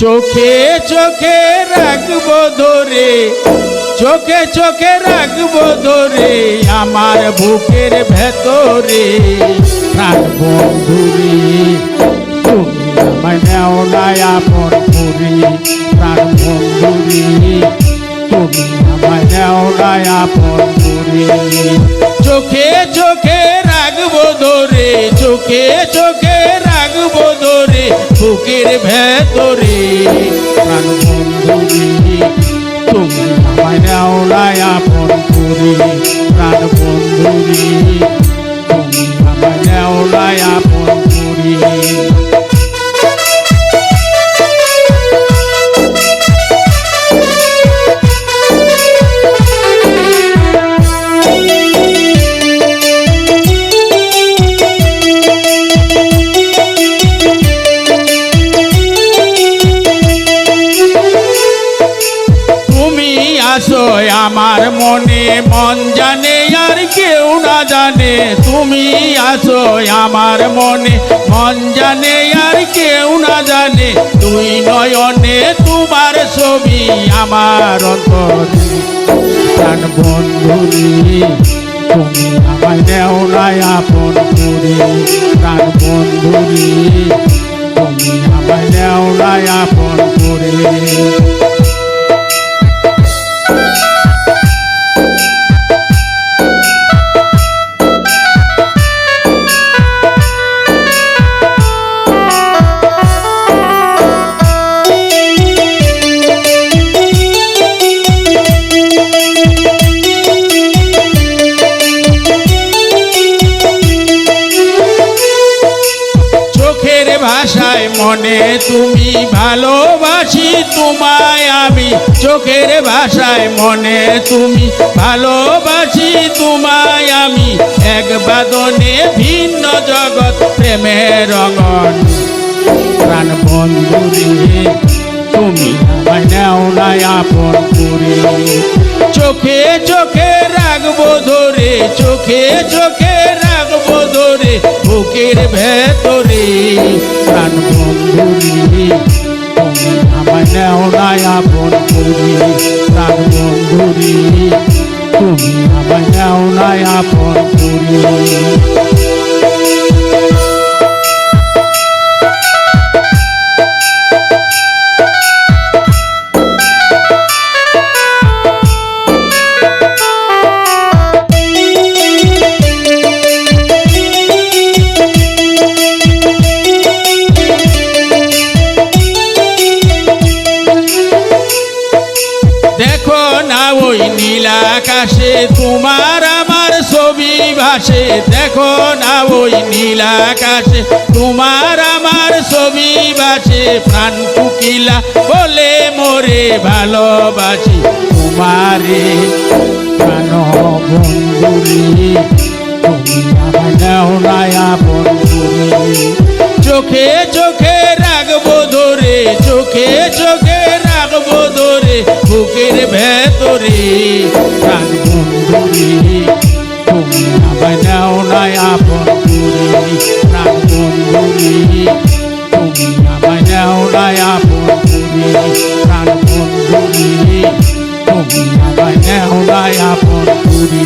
চোখে চোখে রাখব ধরে, চোখে চোখে রাখব ধরে আমার বুকের ভেতরে। প্রাণ বন্ধুরে, তুমি আমায় নেও নাই আপন করি। প্রাণ বন্ধুরে, তুমি আমায় নেও নাই আপন করি। চোখে চোখে রাখব ধরে, চোখে চোখে রাখব ধরে। বুকের ভেতরে প্রাণ তুমি আমায় দেওলায় আপন করি। প্রাণ তুমি আমায় আপন আমার মনে মন জানে, আর কেউ না জানে। তুমি আছো আমার মনে মন জানে, আর কেউ না জানে। তুই নয়নে তোমার ছবি আমার অন্তরে। প্রাণ বন্ধুরি তুমি আমায় নেও নাই আপন করে। প্রাণ বন্ধুরি তুমি আমায় নেও নাই আপন করে। ভাষায় মনে, তুমি ভালোবাসি তোমায় আমি। চোখের ভাষায় মনে, তুমি ভালোবাসি তোমায় আমি। এক বাদনে ভিন্ন জগৎ, প্রেমের রঙন প্রাণ বন্ধুরে তুমি আমায় নেও আপন করে। চোখে চোখে রাখব ধরে, চোখে চোখে রাখব ধরে বুকের ভেতরে। প্রাণ বন্ধুরে, তুমি আমার নেও নাই আপন করে। প্রাণ বন্ধুরে, তুমি আমার নেও নাই আপন করে। ওই নীল আকাশে, তোমার আমার ছবি ভাসে। দেখো না ওই নীল আকাশে, তোমার আমার ছবি ভাসে। প্রাণ কুকিলা বলে মোরে ভালোবাসি। তোমারে বন্ধুরে তুমি। চোখে চোখে রাখব ধরে বুকের ভেতরে তুমি আমায় নাও নাই আপন করে, প্রাণ বন্ধুরে তুমি আমায় নাও নাই আপন করে, প্রাণ বন্ধুরে তুমি আমায় নাও নাই আপন করে।